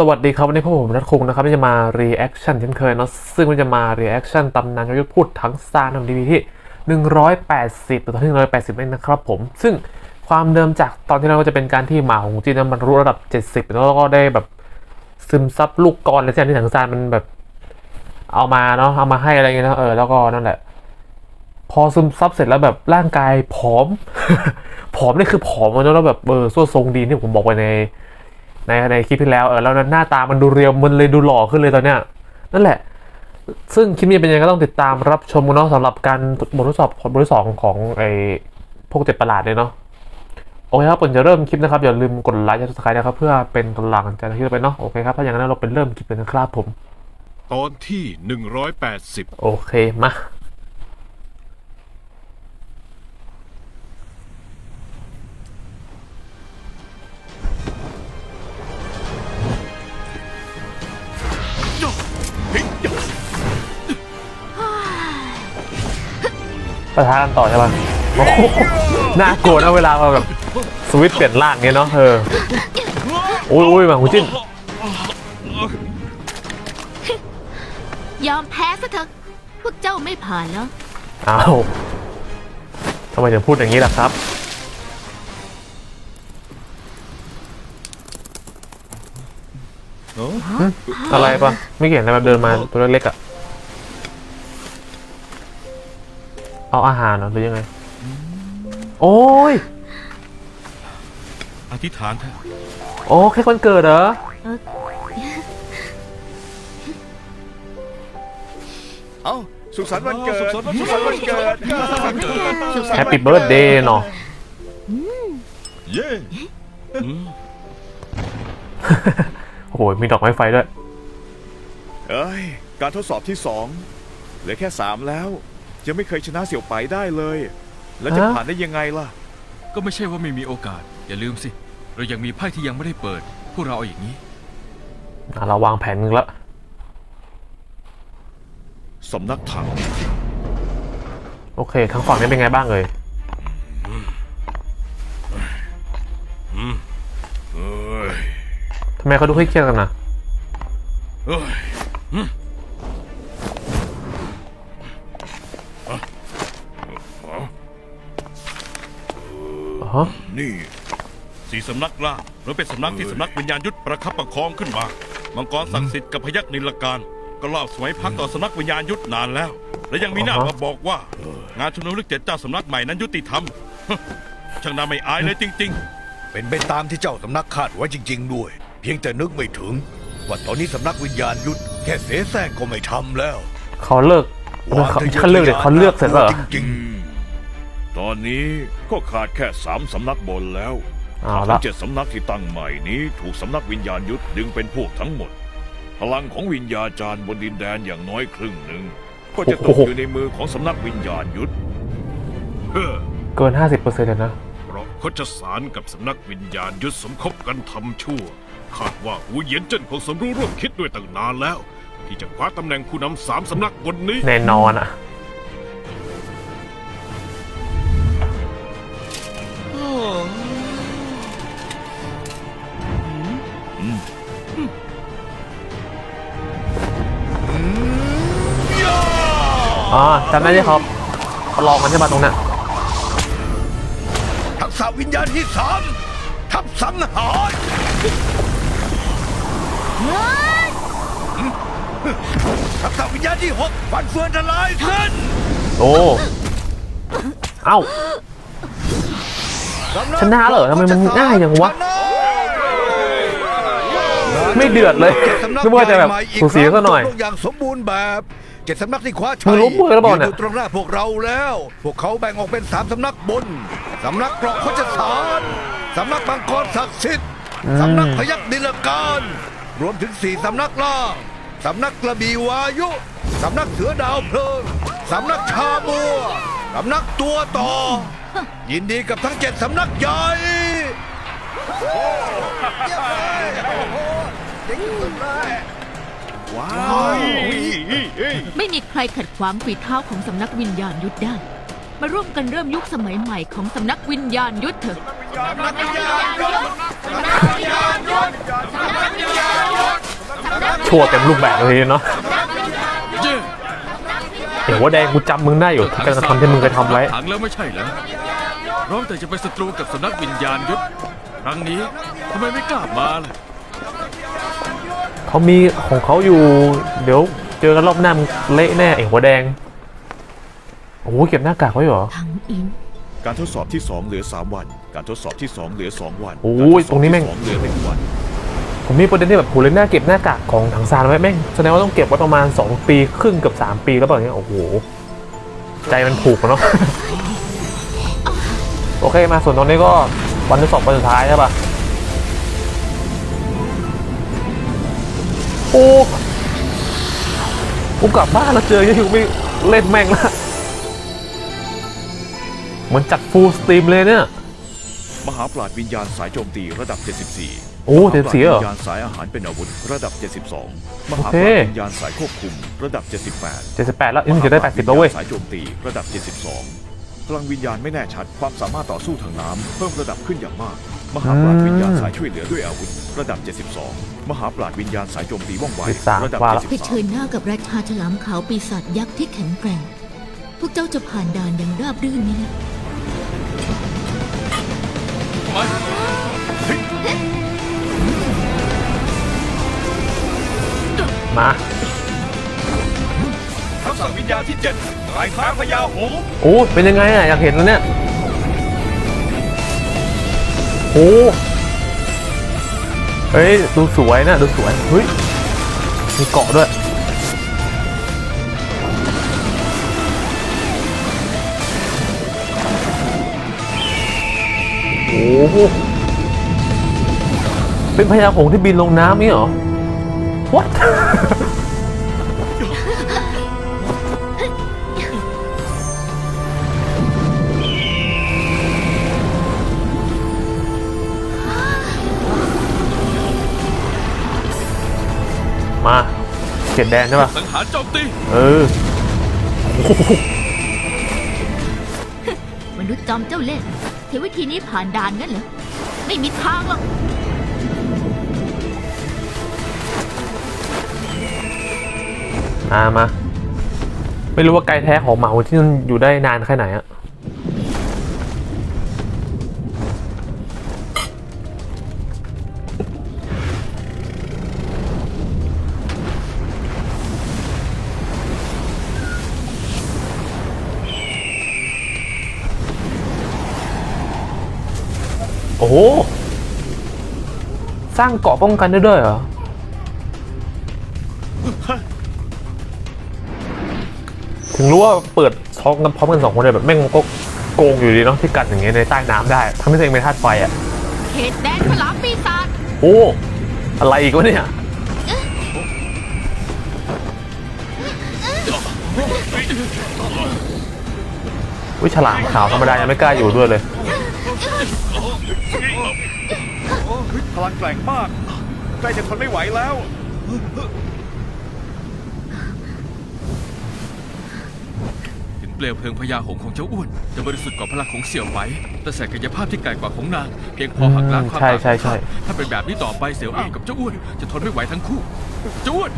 สวัสดีครับวันนี้พวกผมนัทคุงนะครับที่จะมา reaction เช่นเคยเนาะซึ่งมันจะมา reaction ตำนานยอดยุทธพูดทั้งซานของดีวีที่ 180ตัวที่180นั่นนะครับผม ซึ่งความเดิมจากตอนที่เราก็จะเป็นการที่หมาของจีนนั้นบรรลุระดับ 70 แล้วก็ได้แบบซึมซับลูกกรและแทนที่ถังซานมันแบบ เอามาเนาะเอามาให้อะไรเงี้ยนะเออแล้วก็นั่นแหละ พอซึมซับเสร็จแล้วแบบร่างกายผอมผอมนี่คือผอมแล้วแบบเออส่วนทรงดีที่ผมบอกไปใน ในในคลิปที่แล้วเออแล้วหน้าตามันดูเรียวมันเลยดูหล่อขึ้นเลยตอนเนี้ยนั่นแหละ ซึ่งคลิปนี้เป็นยังไงก็ต้องติดตามรับชมกันเนาะสำหรับการบททดสอบบททดสอบของไอ้พวกเจ็ดประหลาดเนี่ยเนาะโอเคครับผมจะเริ่มคลิปนะครับอย่าลืมกดไลค์และ subscribe นะครับ เพื่อเป็นกำลังใจในคลิปต่อไปเนาะโอเคครับถ้าอย่างนั้นเราเป็นเริ่มคลิปเลยนะครับผม ตอนที่ 180โอเคมา ประทานต่อใช่ปะโอ้โหน่ากลัวนะเวลามาแบบสวิตช์เปลี่ยนร่างเงี้ยเนาะเอออุ้ยอุ้ยมาหูจิ้นยอมแพ้ซะเถอะพวกเจ้าไม่ผ่านแล้วอ้าวทำไมถึงพูดอย่างนี้ล่ะครับ อะไรปะไม่เห็นอะไรแบบเดินมาตัวเล็กๆอะ เอาอาหารเหรอหรือยังไง โอ้ย อธิษฐานเถอะโอ้แค่วันเกิดเหรอ เอ้าสุขสันต์วันเกิด สุขสันต์วันเกิดแฮปปี้เบิร์ดเดย์เนาะเย้โอ้โห มีดอกไม้ไฟด้วย เอ้ย การทดสอบที่สองเหลือแค่สามแล้ว ยังไม่เคยชนะเสี่ยวไปได้เลย แล้วจะฮะ ผ่านได้ยังไงล่ะ ก็ไม่ใช่ว่าไม่มีโอกาส อย่าลืมสิ เรายังมีไพ่ที่ยังไม่ได้เปิด พวกเราเอาอย่างนี้ อะเราวางแผนนึงละสำนักถัง โอเคทั้งฝั่งนี้เป็นไงบ้างเลยเอ้ยทำไมเขาดูเครียดๆกันนะเอ้ย อ๋อนี่ สี่สำนักล่างหรือเป็นสำนักที่สำนักวิญญาณยุทธประคับประคองขึ้นมา มังกรศักดิ์สิทธิ์กับพยักนิลการ ก็รอบสมัยพักต่อสำนักวิญญาณยุทธนานแล้ว และยังมีหน้ามาบอกว่า งานชุมนุมเลือกเจ็ดเจ้าสำนักใหม่นั้นยุติธรรมช่างน่าไม่อายเลยจริง เป็นไปตามที่เจ้าสำนักคาดไว้จริง ๆ ด้วย เพียงแต่นึกไม่ถึง ว่าตอนนี้สำนักวิญญาณยุทธแค่เสแสร้งก็ไม่ทำแล้วเขาเลิกเขาเขาเลิกเลยเขาเลือกเสร็จแล้วเหรอ จริง ตอนนี้ก็ขาดแค่สามสำนักบนแล้วเอาทั้ละงเจ็ดสำนักที่ตั้งใหม่นี้ถูกสำนักวิญญาณยุทธดึงเป็นพวกทั้งหมด พลังของวิญญาจารย์บนดินแดนอย่างน้อยครึ่งหนึ่งก็จะตกอยู่ในมือของสำนักวิญญาณยุทธๆเฮ้อเกิน 50%เลยนะ เพราะโคชสารกับสำนักวิญญาณยุทธสมคบกันทำชั่วคาดว่าหูเหยียนเจิ้นคงสมรู้ร่วมคิดด้วยตั้งนานแล้ว ที่จะคว้าตำแหน่งผู้นำสามสำนักบนนี้ แน่นอนอะ อ๋อจำได้ที่เขาเขาลองกันใช่ปะตรงเนี้ยทักษะวิญญาณที่สามทับสังหารทักษะวิญญาณที่หกฟันเฟือนทลายเส้นโอ้เอ้าชนะเหรอทำไมมันง่ายอย่างวะ ไม่เดือดเลยจ็สำนึกว่าจะแบบใหญ่ใม่สูสีซะหน่อยกครั้งอย่างสมบูรณ์แบบ เจ็ดสำนักที่คว้าชัมึยงรู้มือแล้วเปล่าเนี่ยยือยู่ตรงหน้าพวกเราแล้ว พวกเขาแบ่งออกเป็นสามสำนักบนสำนักเกราะโคจสารสำนักมังกรศักดิ์สิทธิ์สำนักพยักดิลการรวมถึงสี่สำนักล่างสำนักกระบี่วายุสำนักเสือดาวเพลิงสำนักชาบัวสำนักตัวต่อ ยินดีกับทั้งเจ็ดสำนักใหญ่ ว้าวไม่มีใครขัดขวางฝีเท้าของสำนักวิญญาณยุทธได้ มาร่วมกันเริ่มยุคสมัยใหม่ของสำนักวิญญาณยุทธเถอะสำนักวิญญาณยุทธสำนักวิญญาณยุทธสำนักวิญญาณยุทธชั่วเต็มรูปแบบเลยเนาะเย่เห็นว่าแดงกูจำมึงได้อยู่การกระทำที่มึงเคยทำไว้ถังแล้วไม่ใช่เหรอร้องแต่จะไปศัตรูกับสำนักวิญญาณยุทธครั้งนี้ทำไมไม่กล้ามาล่ะ เขามีของเขาอยู่ เดี๋ยวเจอกันรอบหน้ามึงเละแน่ไอ้หัวแดง โอ้โหเก็บหน้ากากไว้เหรอ ถังอิน การทดสอบที่ 2 เหลือ 3 วัน การทดสอบที่ 2 เหลือ 2 วันโอ้ยกาทดสอบตรงนี้แม่งที่สอเหลือ1วัน ผมมีประเด็นที่แบบโหเลยหน้าเก็บหน้ากากของถังซานไว้แม่งแสดงว่าต้องเก็บไว้ประมาณ 2 ปีครึ่งเกือบ3 ปีแล้วเปล่าเนี้ยโอ้โห ใจมันผูกอะเนาะ โอเคมาส่วนตรงนี้ก็วันที่สองวันสุดท้ายใช่ปะ โอ้กูกลับบ้านแล้วเจอยังไม่เล่นแม่งละเหมือนจัดฟูลสตรีมเลยเนี่ย มหาปราดวิญญาณสายโจมตีระดับ 74โอ้มหาปราด74เหรอวิญญาณสายอาหารเป็นอาวุธระดับ 72 มหาโอปเคราดวิญญาณสายควบคุมระดับ 78 78แล้วนี่จะได้ 80แล้วเว้ยสายโจมตีระดับ 72 พลังวิญญาณไม่แน่ชัด ความสามารถต่อสู้ทางน้ำเพิ่มระดับขึ้นอย่างมาก มหาปราดวิญญาณสายช่วยเหลือด้วยอาวุธ ระดับ 72 มหาปราดวิญญาณสายโจมตีว่องไว13ระดับ ว่าละ เผชิญหน้ากับราชาฉลามขาวปีศาจยักษ์ที่แข็งแกร่ง พวกเจ้าจะผ่านด่านอย่างราบรื่นไหมนะมา ทักษะวิญญาณที่เจ็ดรายค้าพญาหงส์โอ้เป็นยังไงอะอยากเห็นแล้วเนี่ยโอ้เฮ้ยดูสวยนะดูสวยเฮ้ยมีเกาะด้วยโอ้โหเป็นพญาหงส์ที่บินลงน้ำนี่เหรอ What เขียนแดนใช่ป่ะสังหารโจมตีเออมนุษย์จอมเจ้าเล่ห์เทวิธีนี้ผ่านด่านงั้นเหรอไม่มีทางหรอกมามา ไม่รู้ว่าไก่แท้ของหมาที่มันอยู่ได้นานแค่ไหนอะ โอ้โห สร้างเกราะป้องกันได้ด้วยเหรอ ถึงรู้ว่าเปิดท้องกันพร้อมกันสองคนเลยแบบแม่งมันก็โกงอยู่ดีเนาะที่กันอย่างเงี้ยในใต้น้ำได้ทั้งที่ตัวเองเป็นธาตุไฟอะ เขตแดนฉลามปีศาจโอ้ อะไรอีกวะเนี่ย วิฉลามขาวธรรมดายังไม่กล้าอยู่ด้วยเลย พลังแกร่งมากใกล้จะทนไม่ไหวแล้วถึงเปลวเพลิงพญาหงส์ของเจ้าอ้วน จะบริสุทธิ์กว่าพลังของเสี่ยวไปแต่ศักยภาพที่ไกลกว่าของนางเพียงพอหักล้างความใช่ต่างใช่ใช่ ถ้าเป็นแบบนี้ต่อไปเสี่ยวอ้าวกับเจ้าอ้วน จะทนไม่ไหวทั้งคู่ เจ้าอ้วน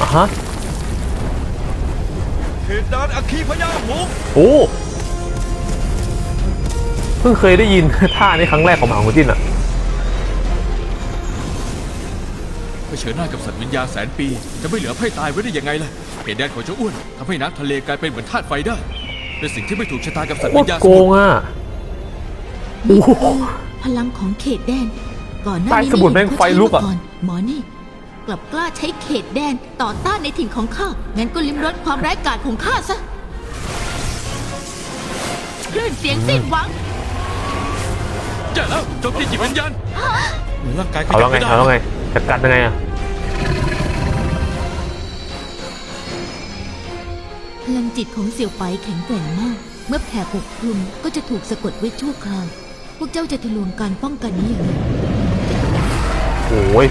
อะฮะ เขตดานอัคคีพญาหงส์โอ้เพิ่งเคยได้ยินท่านี้ครั้งแรกของหมาหัวจิ้นอะเผชิญหน้ากับสัตว์วิญญาณแสนปี จะไม่เหลือไพ่ตายไว้ได้ยังไงล่ะเหตุแดนของเจ้าอ้วนทำให้น้ำทะเลกลายเป็นเหมือนธาตุไฟได้ เป็นสิ่งที่ไม่ถูกชะตากับสัตว์โควิตญรญาณโกงอะ โอ้โห พลังของเขตแดน ก่อนหน้าใต้นี้สมุดแม่งไฟลุกอะม่เห็นเขาใช้มาก่อนหมอนี่ กลับกล้าใช้เขตแดนต่อต้านในถิ่นของข้างั้นก็ลิ้มรสความร้ายกาจของข้าซะคลื่นเสียงสิ้นหวัง เจ้าแล้วโจมตีจิตวิญญาณร่างกายขเอายัแล้บวไงไม่ได้เอาแล้วไงจะกันยังไงอะพลังจิตของเสี่ยวไปแข็งแกร่งมาก เมื่อแผ่ปกคลุมก็จะถูกสะกดไว้ชั่วคราว พวกเจ้าจะทะลวงการป้องกันนี้อย่างไรโอ้ย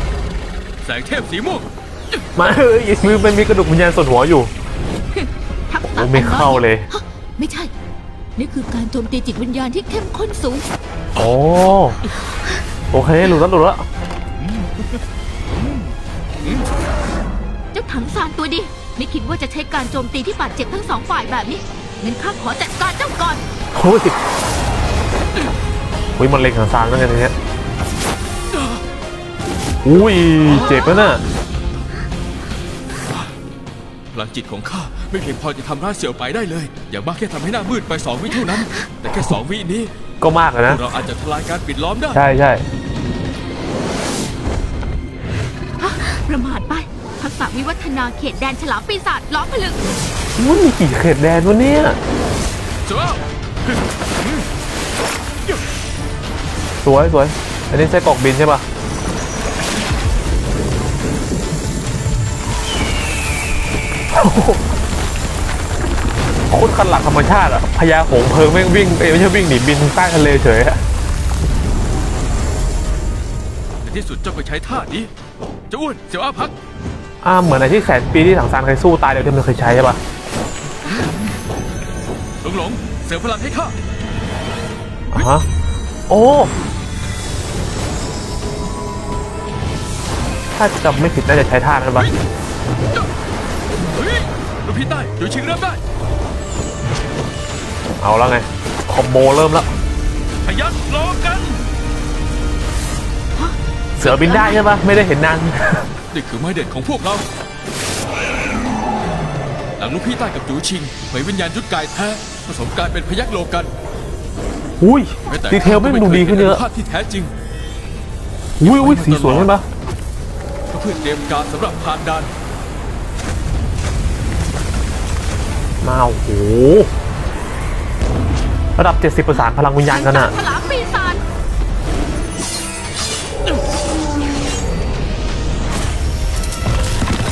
แสงเทพสีม่วงมาเฮ้ยมือมันมีกระดูกวิญญาณส่วนหัวอยู่ ทักษะโอ้ไม่เข้าเลย ฮะไม่ใช่ นี่คือการโจมตีจิตวิญญาณที่เข้มข้นสูงโอ้โอเคหลุดแล้วหลุดแล้วเจ้าถังซานตัวดี ไม่คิดว่าจะใช้การโจมตีที่บาดเจ็บทั้งสองฝ่ายแบบนี้งั้นข้าขอจัดการเจ้าก่อนโอ้ยอุ้ยมันเล็งทางซานแล้วไงทีเนี้ยอุ้ยเจ็บแล้วน่ะพลังจิตของข้าไม่เพียงพอจะทำร้ายเสี่ยวไปได้เลย อย่างมากแค่ทำให้หน้ามืดไปสองวิเท่านั้น แต่แค่สองวินี้ ก็มากอะนะ เราอาจจะทลายการปิดล้อมได้ ใช่ใช่ประมาทไป ทักษะวิวัฒนาเขตแดนฉลามปีศาจล้อมผลึกอุ้ยมีกี่เขตแดนวะเนี่ยเจ้าสวยสวยอันนี้ไส้กรอกบินใช่ปะโอ้โหโคตรขันหลักธรรมชาติอะพญาหงส์เพลิงแม่งวิ่งเอ้ยไม่ใช่วิ่งหนีบินใต้ทะเลเฉยอะในที่สุดเจ้าก็ใช้ท่านี้เจ้าอ้วนเสี่ยวอาพักอ่าเหมือนไอ้ที่แสนปีที่ถังซานเคยสู้ตายเดี๋ยวที่มันเคยใช้ใช่ปะหลงหลงเสริมพลังให้ข้าอ่าฮะโอ้ถ้าจำไม่ผิดน่าจะใช้ท่านั้นปะ เฮ้ยลูกพี่ใต้อยู่ชิงเริ่มได้ เอาแล้วไง คอมโบเริ่มแล้วพยักรอกัน เสือบินได้ใช่ปะไม่ได้เห็นนาน นี่คือไม้เด็ดของพวกเรา หลังลูกพี่ใต้กับจูชิงเผยวิญญาณยุทธกายแท้ผสมกลายเป็นพยักโลกันอุ้ยแม้แต่ดีเทลไม่งดูดีขึ้นเยอะภาพที่แท้จริง อุ้ยอุ้ยสีสวยใช่ปะก็เพื่อเตรียมการสำหรับผ่านด่านมาโอ้โห ระดับ 70ประสานพลังวิญญาณกันอะฉลามปีศาจ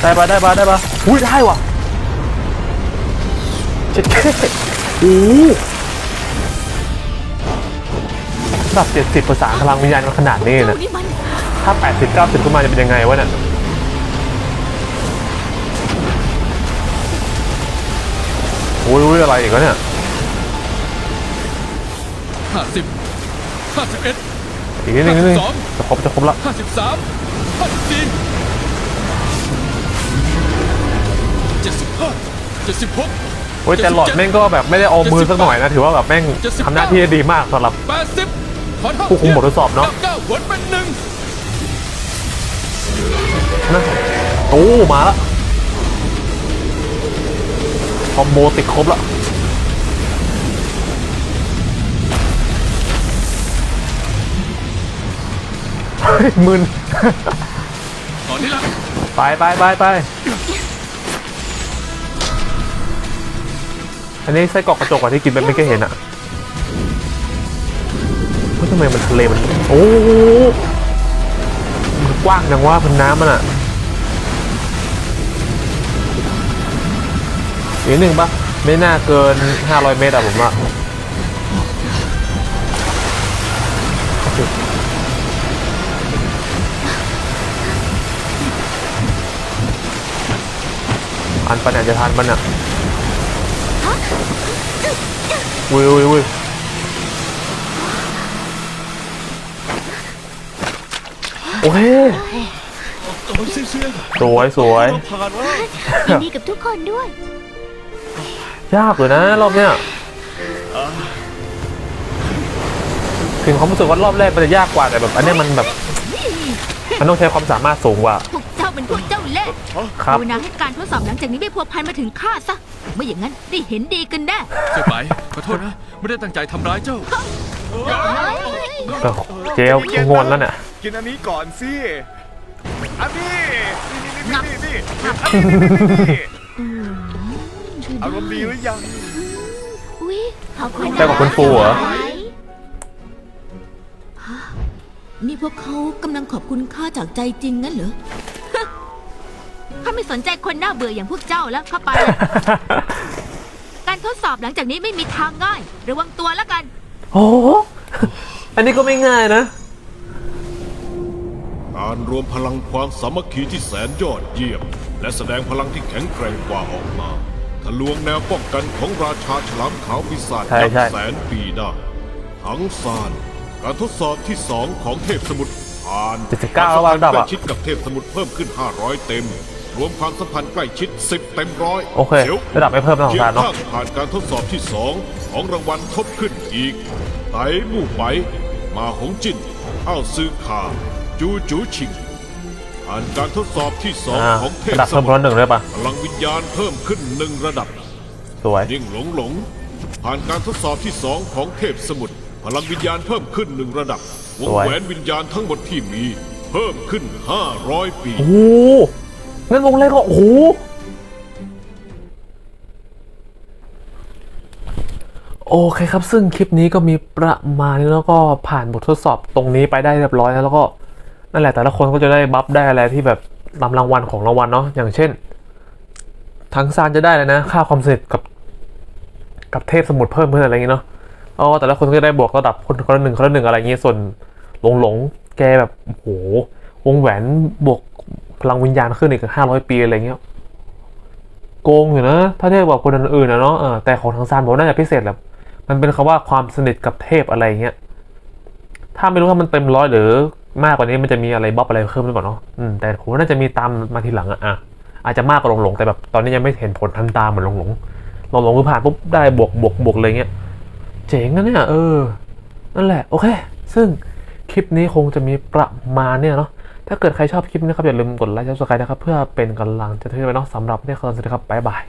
ได้ปะได้ปะได้ปะอุ้ยได้ว่ะเจ็ดเท่โอ้โหระดับ 70ประสานพลังวิญญาณกันขนาดนี้เจ้านะนี่มันถ้า 80 90ขึ้นมาจะเป็นยังไงวะเนี่ยโอ้ยอุ้ยอะไรอีกวะเนี่ย 50 51อีกนิดนึงนิดนึงสองจะครบจะครบละ53 54 75 76โอ้ยแต่หลอดแม่งก็แบบไม่ได้เอามือสักหน่อยนะ ถือว่าแบบแม่งทำหน้าที่ได้ดีมากสำหรับ80ขอเท่าผู้คุมบททดสอบเนอะก้าหวนเป็นหนึ่งนะโอ้มาละคอมโบติดครบละ มึนตอนนี้ละไปไปไปไปอันนี้ไส้กรอกกระจกอะที่กินไปไม่เคยเห็นอะเฮ้ยทำไมมันทะเลมันโอ้โหมันกว้างจังว่าพันน้ำมันอะอีกนิดหนึ่งปะไม่น่าเกิน 500 เมตรอะผมว่า อันปันอาจจะทานมันอะวุ้ยวุ้ยวุ้ยโอเคสวยสวยยินดีกับทุกคนด้วย ยากเลยนะรอบเนี้ยถึงความรู้สึกว่ารอบแรกมันจะยากกว่าแต่แบบ อันเนี้ยมันแบบ มันต้องใช้ความสามารถสูงกว่า ครับดูนะให้การทดสอบหลังจากนี้ไม่พัวพันมาถึงข้าซะไม่อย่างนั้นได้เห็นดีกันแน่เจ้าไปขอโทษนะ ไม่ได้ตั้งใจทำร้ายเจ้าเออเจลงอนแล้วเนี่ยกินอันนี้ก่อนสิ อันนี้นี่นี่งับนี่นี่อันนี้นี่นี่นี่อืมอารมณ์ดีหรือยัง อุ้ยขอบคุณนะเจ้ากับคุณปูเหรอฮะนี่พวกเขากำลังขอบคุณข้าจากใจจริงงั้นเหรอ ข้าไม่สนใจคนหน้าเบื่ออย่างพวกเจ้าแล้วเข้าไป การทดสอบหลังจากนี้ไม่มีทางง่าย ระวังตัวแล้วกัน โอ้โหอันนี้ก็ไม่ง่ายนะ การรวมพลังความสามัคคีที่แสนยอดเยี่ยม และแสดงพลังที่แข็งแกร่งกว่าออกมาทะลวงแนวป้องกันของราชาฉลามขาวปีศาจใช่ยักใช่ ษ์แสนปีได้ทั้งซานการทดสอบที่สองของเทพสมุทรผ่าน79แล้ววะอันดับใกล้อะชิดกับเทพสมุทรเพิ่มขึ้น 500 เต็ม รวมความสัมพันธ์ใกล้ชิด 10 เต็มร้อยโอเคสียวระดับไม่เพิ่มนะของเคียสางรเนาะข้างผ่านการทดสอบที่ 2 ของรางวัลทบขึ้นอีก ไตมู่ไปมาหงจินอ้าวซือขาจูจูชิงผ่านการทดสอบที่อ่า2ของเทพระดับสเพิ่มมุคทนรละหนึ่งเลยปะพลังวิญญาณเพิ่มขึ้นหนึ่งระดับสวยยิ่งหลงหลง ผ่านการทดสอบที่สองของเทพสมุทรพลังวิญญาณเพิ่มขึ้นหนึ่งระดับวงสวยแหวนวิญญาณทั้งหมดที่มี เพิ่มขึ้น 500 ปีโอ้ โหงั้นวงแรกก็โอ้โหโอเคครับ ซึ่งคลิปนี้ก็มีประมาณนี้แล้วก็ผ่านบททดสอบตรงนี้ไปได้เรียบร้อยแล้วแล้วก็นั่นแหละแต่ละคนก็จะได้บัฟได้อะไรที่แบบตามรางวัลของรางวัลเนาะอย่างเช่น ทั้งซานจะได้เลยนะ ค่าความสนิทกับ กับเทพสมุทรเพิ่มขึ้นอะไรอย่างงี้เนาะเพราะแต่ละคนก็จะได้บวกระดับคนคนละหนึ่งคนละหนึ่งอะไรอย่างงี้ส่วนหลงหลงแกแบบโอ้โหวงแหวนบวก พลังวิญญาณขึ้นอีกห้าร้อยปีอะไรเงี้ยโกงอยู่นะ ถ้าเทียบกับคนอื่นๆนะเนาะแต่ของทางซานบอกน่าจะพิเศษแหละมันเป็นคำว่าความสนิทกับเทพอะไรเงี้ยถ้าไม่รู้ว่ามันเต็มร้อยหรือมากกว่านี้มันจะมีอะไรบ๊อบอะไรเพิ่มหรือเปล่าเนาะอืมแต่ผมว่าน่าจะมีตามมาทีหลังอะอะอาจจะมากกว่าหลงหลงแต่แบบตอนนี้ยังไม่เห็นผลทันตาเหมือนหลงๆหลงลองลงคือผ่านปุ๊บได้บวกบวกบวกเลยเงี้ยเจ๋งนะเนี่ยเออนั่นแหละโอเค ซึ่งคลิปนี้คงจะมีประมาณเนี่ยเนาะ ถ้าเกิดใครชอบคลิปนี้ะครับอย่าลืมกดไลค์และสไครต์นะครับ เพื่อเป็นกำลังใจให้ด้นไปน้องสำหรับวันนี้ขอลาไปครับบ๊ายบาย